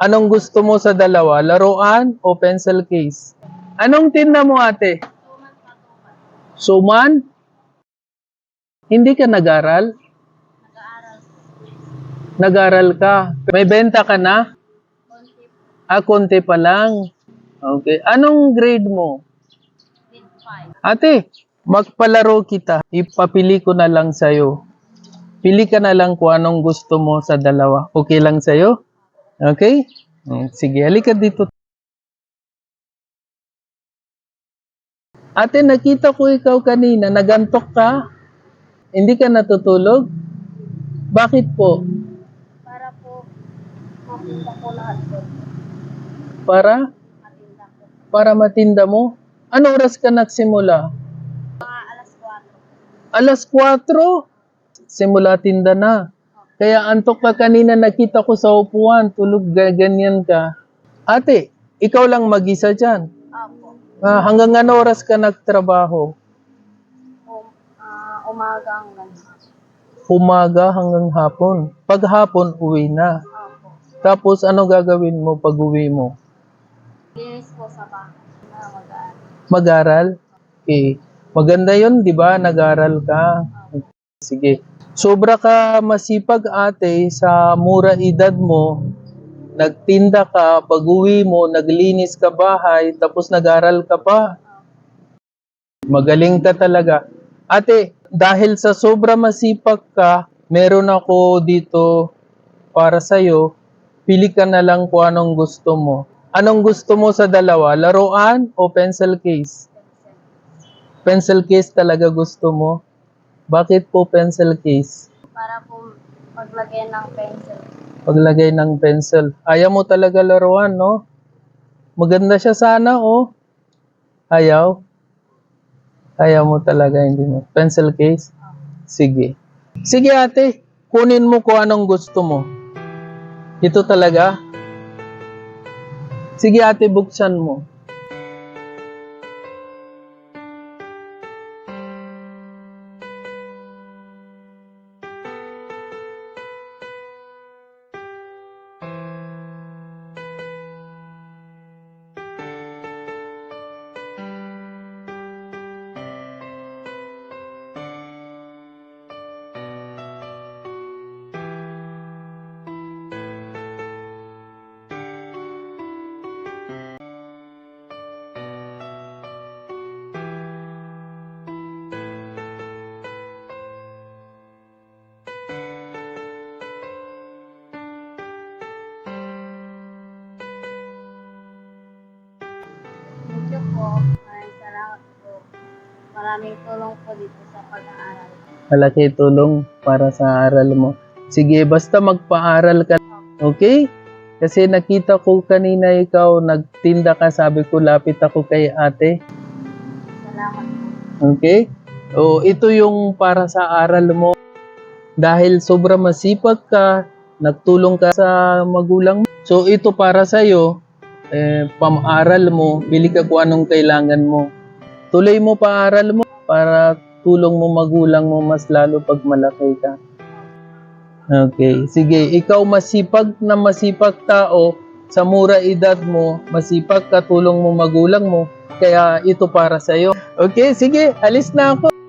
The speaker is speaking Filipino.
Anong gusto mo sa dalawa? Laruan o pencil case? Anong tinda mo ate? Suman? Hindi ka nag-aral? Nag-aral ka. May benta ka na? Ah, konti pa lang. Okay. Anong grade mo? Ate, magpalaro kita. Ipapili ko na lang sa'yo. Pili ka na lang kung anong gusto mo sa dalawa. Okay lang sa'yo? Okay? Mm, Sige, halika dito. Ate, nakita ko ikaw kanina. Nagantok ka? Hindi ka natutulog? Bakit po? Para po matinda po lahat po. Para? Matinda po. Para matinda mo? Ano oras ka nagsimula? Mga alas 4. Alas 4. Simula tinda na. Kaya antok ka kanina nakita ko sa upuan, tulog ga- ganyan ka. Ate, ikaw lang mag-isa dyan. Apo. Ah, hanggang ano oras ka nagtrabaho? Um, ah, umaga hanggang Umaga hanggang hapon. Pag hapon, uwi na. Apo. Tapos ano gagawin mo pag uwi mo? Linis po sa bahay na mag-aaral. Mag-aral? Okay. Maganda yon di ba? Nag-aral ka. Sige. Sobra ka masipag ate sa mura edad mo. Nagtinda ka, pag uwi mo, naglinis ka bahay, tapos nag-aral ka pa. Magaling ka talaga. Ate, dahil sa sobra masipag ka, meron ako dito para sa'yo. Pili ka na lang kung anong gusto mo. Anong gusto mo sa dalawa? Laruan o pencil case? Pencil case talaga gusto mo? Bakit po pencil case? Para po paglagay ng pencil. Paglagay ng pencil. Ayaw mo talaga laruan, no? Maganda siya sana, oh. Ayaw? Ayaw mo talaga, hindi mo. Pencil case? Sige. Sige ate, kunin mo kung anong gusto mo. Ito talaga? Sige ate, buksan mo. Po. Maraming salamat po. Maraming tulong po dito sa pag-aaral. Malaki tulong para sa aral mo. Sige, basta magpaaral ka. Okay? Kasi nakita ko kanina ikaw, nagtinda ka, sabi ko, lapit ako kay ate. Salamat po. Okay? O, ito yung para sa aral mo. Dahil sobra masipag ka, nagtulong ka sa magulang mo. So, ito para sa'yo, eh, pamaral mo, bili ka kung anong kailangan mo. Tuloy mo paaral mo para tulong mo magulang mo mas lalo pag malaki ka. Okay. Sige, ikaw masipag na masipag tao, sa mura edad mo, masipag ka tulong mo magulang mo, kaya ito para sa'yo. Okay, sige, alis na ako.